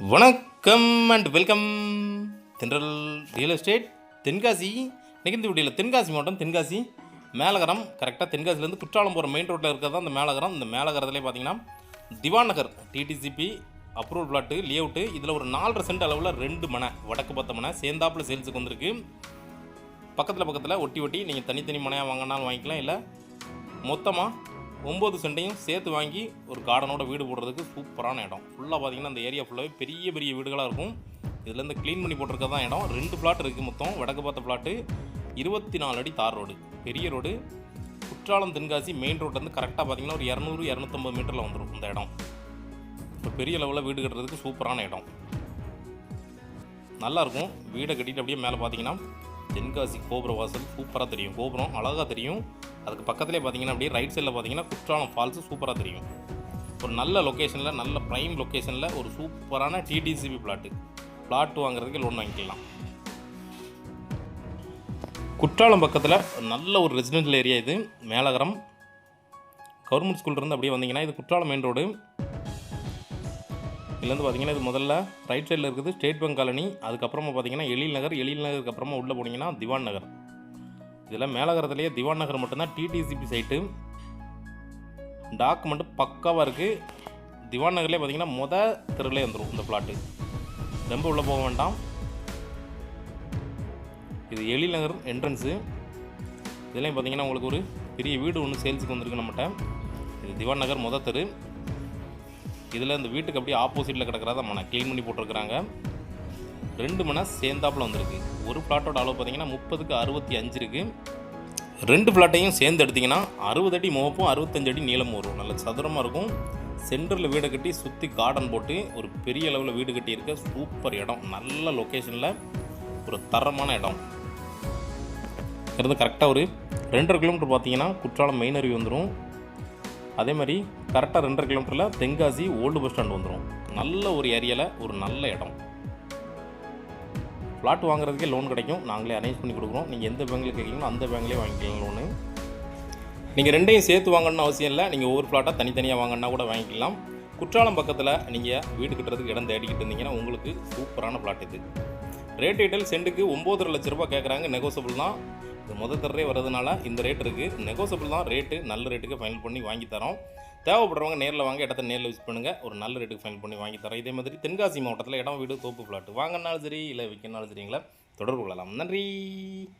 வணக்கம் and welcome Thendral real estate Tenkasi நிகழ்ந்து வீடியோவில் தென்காசி மாவட்டம் தென்காசி மேலகரம் கரெக்டாக தென்காசிலேருந்து குற்றாலம் போகிற மெயின் ரோட்டில் இருக்கிறது அந்த மேலகரம். இந்த மேலகரத்துலேயே பார்த்தீங்கன்னா Diwan Nagar DTCP approval plot layout இதில் ஒரு நாலரை சென்ட் அளவில் ரெண்டு மனை வடக்கு பத்த மனை சேர்ந்தாப்பில் சேல்ஸுக்கு வந்திருக்கு. பக்கத்தில் பக்கத்தில் ஒட்டி ஒட்டி நீங்கள் தனித்தனி மனையாக வாங்கினாலும் வாங்கிக்கலாம் இல்லை மொத்தமாக ஒம்பது சென்டையும் சேர்த்து வாங்கி ஒரு கார்டனோட வீடு போடுறதுக்கு சூப்பரான இடம். ஃபுல்லாக பார்த்தீங்கன்னா அந்த ஏரியா ஃபுல்லாகவே பெரிய பெரிய வீடுகளாக இருக்கும். இதுலேருந்து க்ளீன் பண்ணி போட்டிருக்க தான் இடம். ரெண்டு பிளாட் இருக்குது மொத்தம். வடக்கு பார்த்த பிளாட்டு இருபத்தி நாலு அடி தார் ரோடு பெரிய ரோடு குற்றாலம் தென்காசி மெயின் ரோட்லேருந்து கரெக்டாக பார்த்தீங்கன்னா ஒரு இரநூறு இரநூத்தம்பது மீட்டரில் வந்துடும் இந்த இடம். இப்போ பெரிய லெவலில் வீடு கட்டுறதுக்கு சூப்பரான இடம். நல்லா இருக்கும். வீடை கட்டிட்டு அப்படியே மேலே பார்த்தீங்கன்னா தென்காசி கோபுர வாசல் சூப்பராக தெரியும். கோபுரம் அழகாக தெரியும். அதுக்கு பக்கத்துலேயே பார்த்தீங்கன்னா அப்படியே ரைட் சைடில் பார்த்தீங்கன்னா குற்றாலம் ஃபால்ஸு சூப்பராக தெரியும். ஒரு நல்ல லொக்கேஷனில் நல்ல ப்ரைம் லொக்கேஷனில் ஒரு சூப்பரான டிடிசிபி பிளாட்டு பிளாட் வாங்குறதுக்கு லோன் வாங்கிக்கலாம். குற்றாலம் பக்கத்தில் நல்ல ஒரு ரெசிடென்ஷியல் ஏரியா இது. மேலகரம். கவர்மெண்ட் ஸ்கூல்லேருந்து அப்படியே வந்தீங்கன்னா இது குற்றாலம் மெயின் ரோடு இதுலேருந்து பார்த்தீங்கன்னா இது முதல்ல ரைட் சைடில் இருக்குது ஸ்டேட் பேங்க் காலனி. அதுக்கப்புறமா பார்த்தீங்கன்னா எழில் நகர். எழில் நகருக்கு அப்புறமா உள்ளே போனீங்கன்னா திவான் நகர். இதில் மேலகரத்துலேயே திவான் நகர் மட்டும்தான் டிடிசிபி சைட்டு டாக்குமெண்ட் பக்காவாக இருக்குது திவான் நகர்லேயே பார்த்தீங்கன்னா முத தெருவிலே வந்துடும் இந்த பிளாட்டு ரொம்ப உள்ளே போக வேண்டாம். இது எழில் நகர் என்ட்ரன்ஸு இதுலேயும் பார்த்தீங்கன்னா உங்களுக்கு ஒரு பெரிய வீடு ஒன்று சேல்ஸுக்கு வந்திருக்கு நம்மகிட்ட. இது திவான் நகர் முத தெரு. இதில் இந்த வீட்டுக்கு அப்படியே ஆப்போசிட்டில் கிடக்கிறத மனை க்ளீன் பண்ணி போட்டிருக்கிறாங்க. ரெண்டு மனை சேர்ந்தாப்பில் வந்திருக்கு. ஒரு ஃப்ளாட்டோட அளவு பார்த்தீங்கன்னா முப்பதுக்கு அறுபத்தி அஞ்சு இருக்குது ரெண்டு பிளாட்டையும் சேர்ந்து எடுத்திங்கன்னா அறுபது அடி முகப்பும் அறுபத்தஞ்சு அடி நீளம் வரும். நல்ல சதுரமாக இருக்கும். சென்டரில் வீடை கட்டி சுற்றி கார்டன் போட்டு ஒரு பெரிய அளவில் வீடு கட்டியிருக்க சூப்பர் இடம். நல்ல லொக்கேஷனில் ஒரு தரமான இடம். இருந்து கரெக்டாக ஒரு ரெண்டரை கிலோமீட்டர் பார்த்தீங்கன்னா குற்றாலம் மெயின் அருவி வந்துடும் அதே மாதிரி கரெக்டாக ரெண்டரை கிலோமீட்டரில் தென்காசி ஓல்டு பஸ் ஸ்டாண்ட் வந்துடும் நல்ல ஒரு ஏரியாவில் ஒரு நல்ல இடம். ஃப்ளாட் வாங்குறதுக்கே லோன் கிடைக்கும். நாங்களே அரேஞ்ச் பண்ணி கொடுக்குறோம். நீங்கள் எந்த பேங்க்கில் கேட்குறீங்களோ அந்த பேங்க்லேயே வாங்கிக்கலாம் லோனு நீங்கள் ரெண்டையும் சேர்த்து வாங்கணும்னு அவசியம் இல்லை. நீங்கள் ஒவ்வொரு ஃப்ளாட்டாக தனித்தனியாக வாங்கினா கூட வாங்கிக்கலாம். குற்றாலம் பக்கத்தில் நீங்கள் வீடு கட்டுறதுக்கு இடம் தேடிக்கிட்டு இருந்தீங்கன்னா உங்களுக்கு சூப்பரான ஃப்ளாட் இது. ரேட் டீட்டெயில் சென்ட்டுக்கு ஒம்போதரை லட்ச ரூபா கேட்குறாங்க நெகோசபிள் தான். இது முத தரே வரதுனால இந்த ரேட் இருக்குது நெகோசபிள் தான் ரேட்டு நல்ல ரேட்டுக்கு ஃபைனல் பண்ணி வாங்கி தரோம். தேவைப்படுறவங்க நேரில் வாங்க இடத்த நேரில் யூஸ் பண்ணுங்கள் ஒரு நல்ல ரேட்டுக்கு ஃபைனல் பண்ணி வாங்கி தரோம். இதே மாதிரி தென்காசி மாவட்டத்தில் இடம் வீடு தோப்பு பிளாட் வாங்கினாலும் சரி இல்லை விற்கனாலும் சரிங்களா? தொடர்பு கொள்ளலாம். நன்றி.